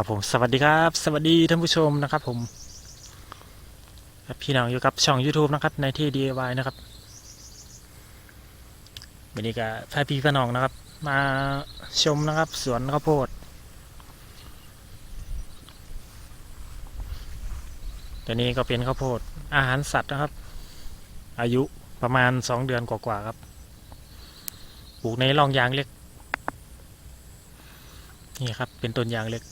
ครับผมสวัสดีครับ สวัสดีท่านผู้ชมนะครับผมพี่น้องอยู่กับช่อง YouTube นะครับในที่ DIY นะครับวันนี้ก็พาพี่พี่น้องนะครับ มาชมนะครับ สวนข้าวโพดตัวนี้ก็เป็นข้าวโพดอาหารสัตว์นะครับ อายุประมาณสองเดือนกว่าๆครับปลูกในร่องยางเล็กนี่ครับ เป็นต้นยางเล็ก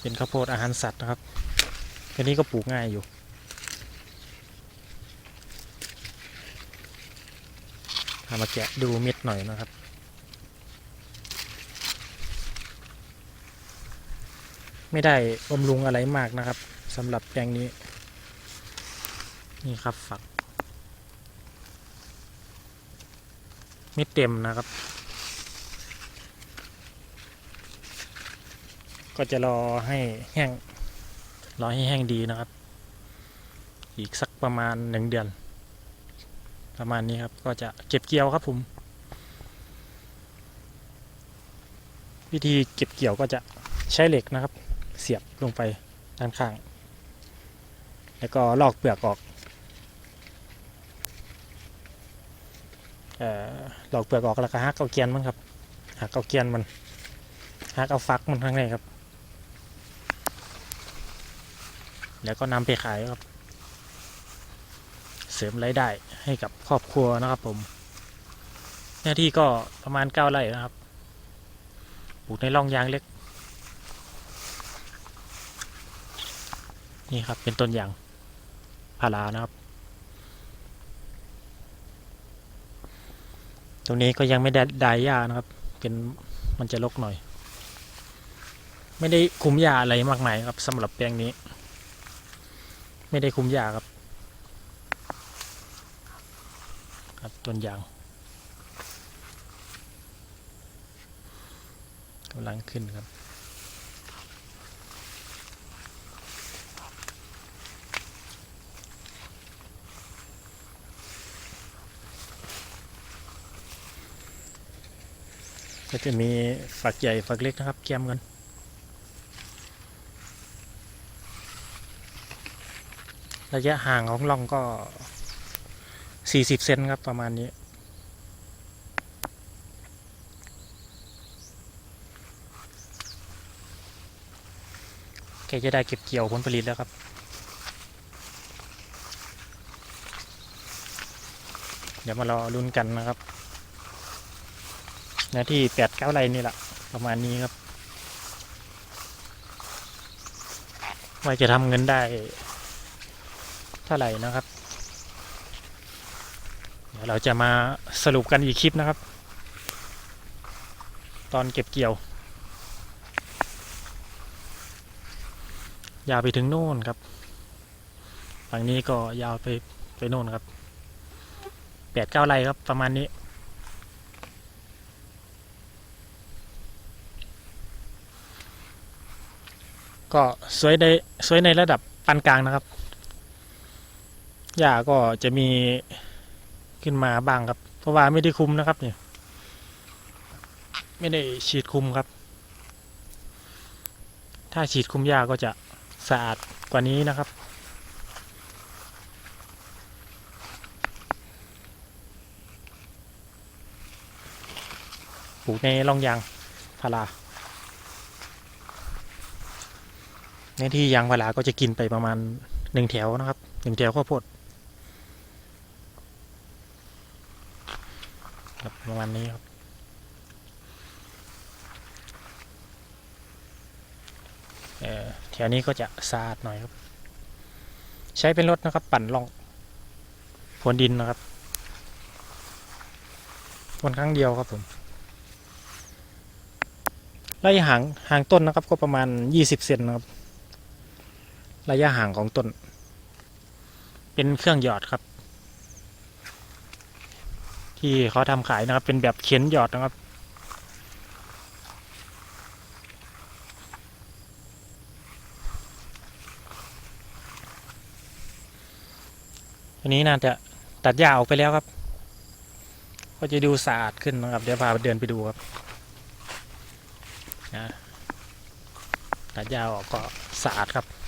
เป็นข้าวโพดอาหารสัตว์นะครับอันนี้ก็ปลูกง่ายอยู่ พามาแกะดูเม็ดหน่อยนะครับ ไม่ได้บำรุงอะไรมากนะครับสำหรับแปลงนี้ นี่ครับฝัก ไม่เต็มนะครับ ก็จะรอให้แห้ง รอให้แห้งดีนะครับ อีกสักประมาณหนึ่งเดือน ประมาณนี้ครับ ก็จะเก็บเกี่ยวครับผม วิธีเก็บเกี่ยวก็จะใช้เหล็กนะครับ เสียบลงไปด้านข้าง แล้วก็ลอกเปลือกออกเอ่อหลอกเปลือกออกแล้วก็หักเอาเกียนมันครับหักเอาเกียนมันหักเอาฟักมันข้างในครับ แล้วก็นำไปขายครับ เสริมรายได้ให้กับครอบครัวนะครับผมหน้าที่ก็ประมาณเก้าไร่นะครับปลูกในร่องยางเล็ก นี่ครับเป็นต้นยางพารานะครับ ตรงนี้ก็ยังไม่ได้ดายหญ้านะครับ เป็นมันจะรกหน่อย ไม่ได้คุมหญ้าอะไรมากมายครับสำหรับแปลงนี้ ไม่ได้คุมหญ้าครับ ครับต้นยางกำลังขึ้นครับก็จะมีฝักใหญ่ฝักเล็กนะครับแกมกัน ระยะห่างของร่องก็ 40 เซนครับประมาณนี้ แกจะได้เก็บเกี่ยวผลผลิตแล้วครับ เดี๋ยวมารอลุ้นกันนะครับหน้าที่แปดเก้าไรนี่แหละประมาณนี้ครับ ว่าจะทำเงินได้ ท่าไหร่นะครับ เดี๋ยวเราจะมาสรุปกันอีกคลิปนะครับ ตอนเก็บเกี่ยว ยาวไปถึงโน่นครับฝั่งนี้ก็ยาวไปไปโน่นครับแปดเก้าไรครับประมาณนี้ก็สวยในสวยในระดับปานกลางนะครับ หญ้าก็จะมีขึ้นมาบ้างครับ เพราะว่าไม่ได้คุมนะครับเนี่ยไม่ได้ฉีดคุมครับ ถ้าฉีดคุมหญ้าก็จะสะอาดกว่านี้นะครับ ปลูกในร่องยางพาราในที่ยางพาราก็จะกินไปประมาณหนึ่งแถวนะครับหนึ่งแถวข้าวโพด ครับประมาณนี้ครับเออแถวนี้ก็จะสะอาดหน่อยครับ ใช้เป็นรถนะครับ ปั่นลองพรวนดินนะครับพรวนครั้งเดียวครับผมระยะห่างห่างต้นนะครับ ก็ประมาณยี่สิบเซนนะครับ ระยะห่างของต้น เป็นเครื่องหยอดครับ ที่เขาทำขายนะครับ เป็นแบบเข็นหยอดนะครับ อันนี้น่าจะตัดหญ้าออกไปแล้วครับ ก็จะดูสะอาดขึ้นนะครับ เดี๋ยวพาเดินไปดูครับนะตัดหญ้าออกก็สะอาดครับ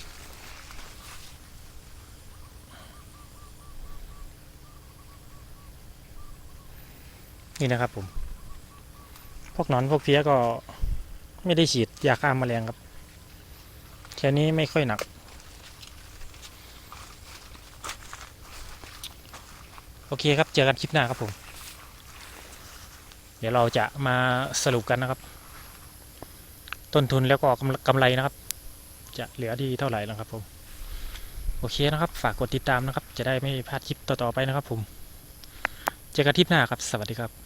นี่นะครับผม พวกหนอนพวกเพี้ยก็ไม่ได้ฉีดยาฆ่าแมลงครับแค่นี้ไม่ค่อยหนัก โอเคครับเจอกันคลิปหน้าครับผม เดี๋ยวเราจะมาสรุปกันนะครับ ต้นทุนแล้วก็กำกำไรนะครับ จะเหลือที่เท่าไหร่แล้วครับผมโอเคนะครับ ฝากกดติดตามนะครับ จะได้ไม่พลาดคลิปต่อๆไปนะครับผม เจอกันคลิปหน้าครับ สวัสดีครับ